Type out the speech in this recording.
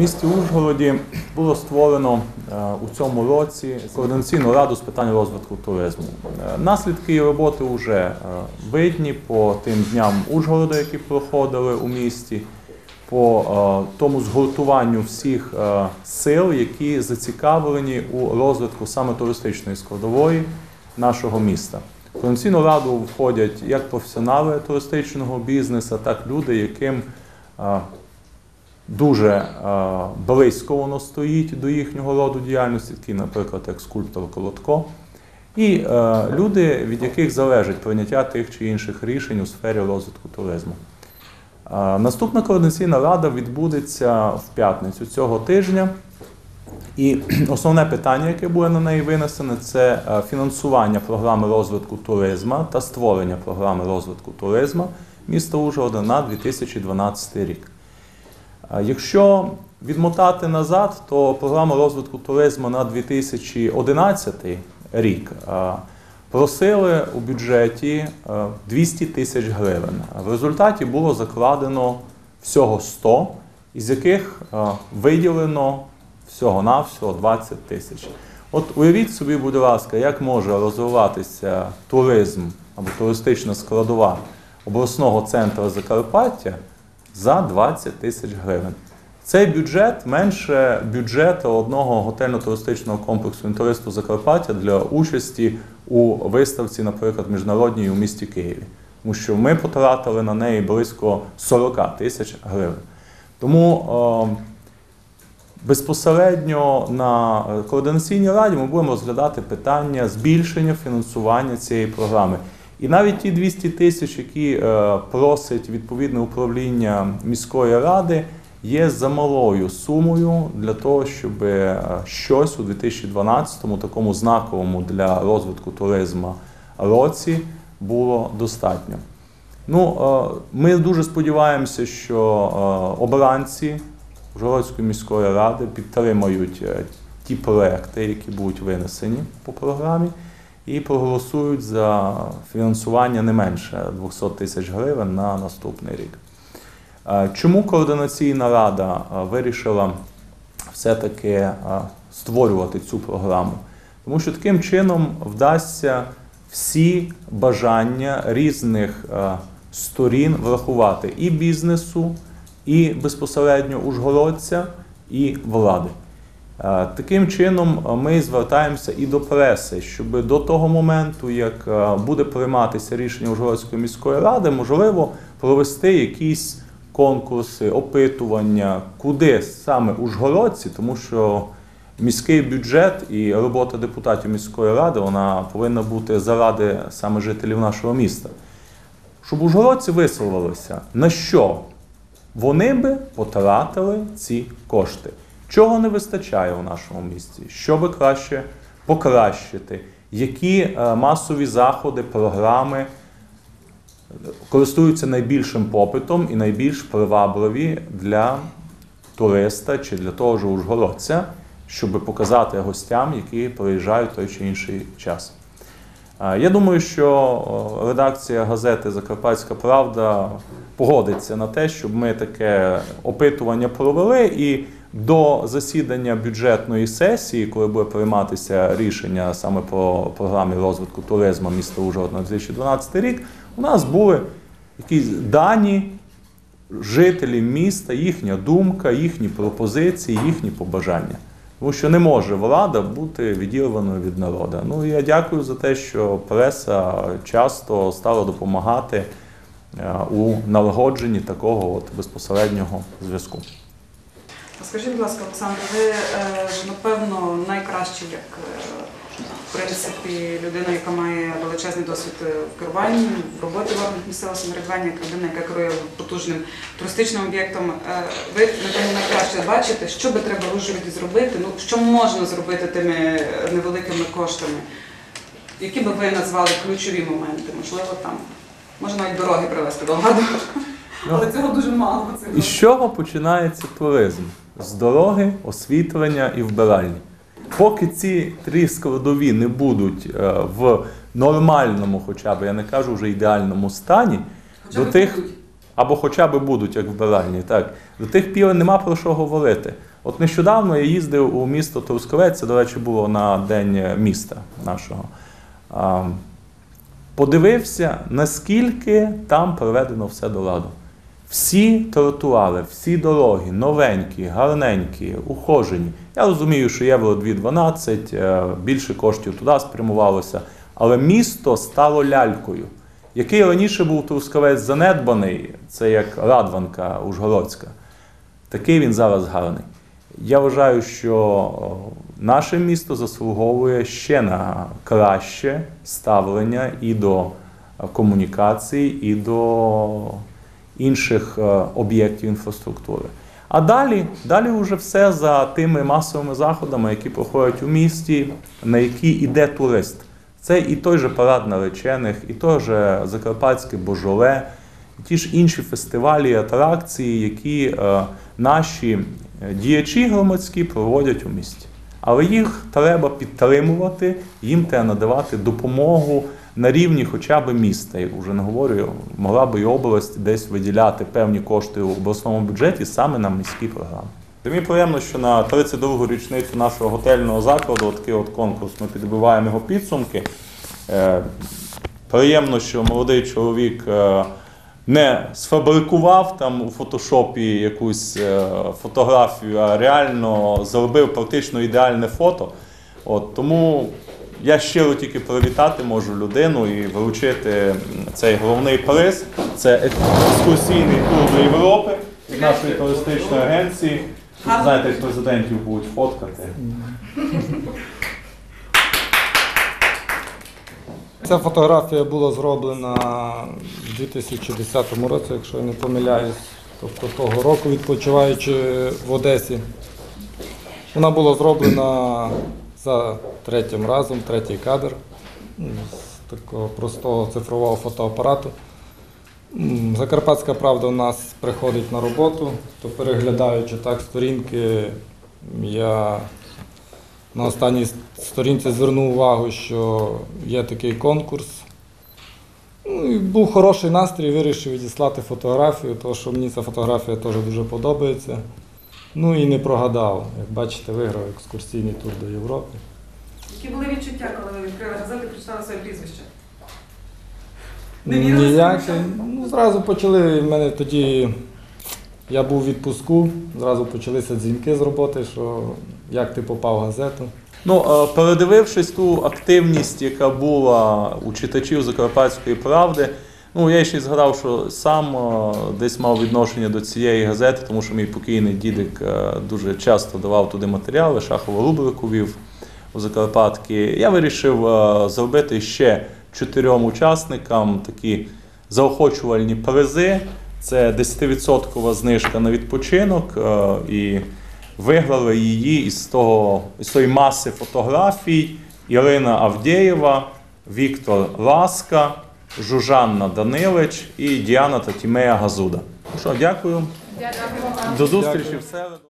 місті Ужгороді було створено е, у цьому році координаційну раду з питань розвитку туризму. Е, Наслідки її роботи вже е, видні по тим дням Ужгорода, які проходили у місті, по тому згуртуванню всіх сил, які зацікавлені у розвитку саме туристичної складової нашого міста. В координаційну раду входять як професіонали туристичного бізнесу, так люди, яким дуже е, близько воно стоїть до їхнього роду діяльності, такі, наприклад, як скульптор Колодко, і е, люди, від яких залежить прийняття тих чи інших рішень у сфері розвитку туризму. Е, Наступна координаційна рада відбудеться в п'ятницю цього тижня. І основне питання, яке буде на неї винесене, це е, фінансування програми розвитку туризму та створення програми розвитку туризму міста Ужгорода на 2012 рік. Якщо відмотати назад, то програма розвитку туризму на 2011 рік просили у бюджеті е, 200 тисяч гривень. В результаті було закладено всього 100, із яких виділено всього-навсього 20 тисяч. От уявіть собі, будь ласка, як може розвиватися туризм або туристична складова обласного центру Закарпаття за 20 тисяч гривень. Цей бюджет менше бюджету одного готельно-туристичного комплексу інтересту Закарпаття для участі у виставці, наприклад, міжнародній у місті Києві. Тому що ми потратили на неї близько 40 тисяч гривень. Тому е, безпосередньо на координаційній раді ми будемо розглядати питання збільшення фінансування цієї програми. І навіть ті 200 тисяч, які е, просить відповідне управління міської ради, є замалою сумою для того, щоб е, щось у 2012-му, такому знаковому для розвитку туризму році, було достатньо. Ну, е, ми дуже сподіваємося, що обранці Ужгородської міської ради підтримають ті проекти, які будуть винесені по програмі, і проголосують за фінансування не менше 200 тисяч гривень на наступний рік. Е, Чому координаційна рада е, вирішила все-таки е, створювати цю програму? Тому що таким чином вдасться всі бажання різних сторін врахувати і бізнесу, і безпосередньо ужгородця, і влади. Е, Таким чином е, ми звертаємося і до преси, щоб до того моменту, як е, буде прийматися рішення Ужгородської міської ради, можливо провести якісь конкурси, опитування, куди саме ужгородці, тому що міський бюджет і робота депутатів міської ради вона повинна бути заради саме жителів нашого міста. Щоб ужгородці висловилися, на що вони би потратили ці кошти. Чого не вистачає у нашому місті? Що би краще покращити? Які е, масові заходи, програми користуються найбільшим попитом і найбільш привабливі для туриста чи для того ж ужгородця, щоб показати гостям, які приїжджають той чи інший час. Е, Я думаю, що редакція газети Закарпатська Правда погодиться на те, щоб ми таке опитування провели і до засідання бюджетної сесії, коли буде прийматися рішення саме по програмі розвитку туризму міста Ужгород на 2012 рік, у нас були якісь дані жителів міста, їхня думка, їхні пропозиції, їхні побажання. Тому що не може влада бути відірваною від народу. Ну я дякую за те, що преса часто стала допомагати е, у налагодженні такого от безпосереднього зв'язку. Скажіть, будь ласка, Олександр, ви е, ж напевно найкраще, як е, в принципі людина, яка має величезний досвід е, в керуванні, в роботі в органах місцевого самоврядування, як людина, яка керує потужним туристичним об'єктом. Ви напевно найкраще бачите, що би треба в Ужгороді зробити, ну що можна зробити тими невеликими коштами. Які би ви назвали ключові моменти? Можливо, там можна навіть дороги привести до ладу. Але цього дуже мало. Цього. І з чого починається туризм? З дороги, освітлення і вбиральні. Поки ці три складові не будуть е, в нормальному, хоча б я не кажу вже ідеальному стані, Хоча до тих будуть. або хоча б будуть як вбиральні. Так. До тих пір нема про що говорити. От нещодавно я їздив у місто Трускавець, це, до речі, було на День міста нашого. Подивився, наскільки там проведено все до ладу. Всі тротуари, всі дороги, новенькі, гарненькі, ухожені. Я розумію, що євро 2,12, е, більше коштів туди спрямувалося, але місто стало лялькою. Який раніше був Трускавець занедбаний, це як Радванка Ужгородська, такий він зараз гарний. Я вважаю, що наше місто заслуговує ще на краще ставлення і до е, комунікацій, і до інших е, об'єктів інфраструктури. А далі, далі вже все за тими масовими заходами, які проходять у місті, на які йде турист. Це і той же парад наречених, і той же Закарпатське Божоле, і ті ж інші фестивалі, атракції, які е, наші е, діячі громадські проводять у місті. Але їх треба підтримувати, їм треба надавати допомогу на рівні хоча б міста. Я вже не говорю, могла би і область десь виділяти певні кошти у обласному бюджеті саме на міські програми. Мені приємно, що на 32-гу річницю нашого готельного закладу такий от конкурс ми підбиваємо його підсумки. Е, Приємно, що молодий чоловік е, не сфабрикував там у фотошопі якусь е, фотографію, а реально зробив практично ідеальне фото. От, тому я щиро тільки привітати можу людину і вручити цей головний приз. Це екскурсійний тур до Європи від нашої туристичної агенції. Знаєте, президентів будуть фоткати. Ця фотографія була зроблена в 2010 році, якщо я не помиляюсь, тобто того року, відпочиваючи в Одесі. Вона була зроблена за третім разом, третій кадр з такого простого цифрового фотоапарату. Закарпатська правда у нас приходить на роботу, то переглядаючи так сторінки, я на останній сторінці звернув увагу, що є такий конкурс. Ну, і був хороший настрій, вирішив відіслати фотографію, тому що мені ця фотографія теж дуже подобається. Ну і не прогадав. Як бачите, виграв екскурсійний тур до Європи. Які були відчуття, коли ви відкрили газету і прочитали своє прізвище? Не вірили Ніяк. собі, Ну, зразу почали в мене тоді. Я був у відпуску, зразу почалися дзвінки з роботи, що як ти попав в газету. Ну, е, передивившись ту активність, яка була у читачів Закарпатської правди, ну я ще й згадав, що сам е, десь мав відношення до цієї газети, тому що мій покійний дідик е, дуже часто давав туди матеріали, шахову рубрику вів у Закарпатки. Я вирішив зробити ще чотирьом учасникам такі заохочувальні призи. Це 10% знижка на відпочинок е, і виграли її із того із тої маси фотографій Ірина Авдєєва, Віктор Ласка, Жужанна Данилич і Діана Татімея Газуда. Ну що, дякую. До зустрічі в середу.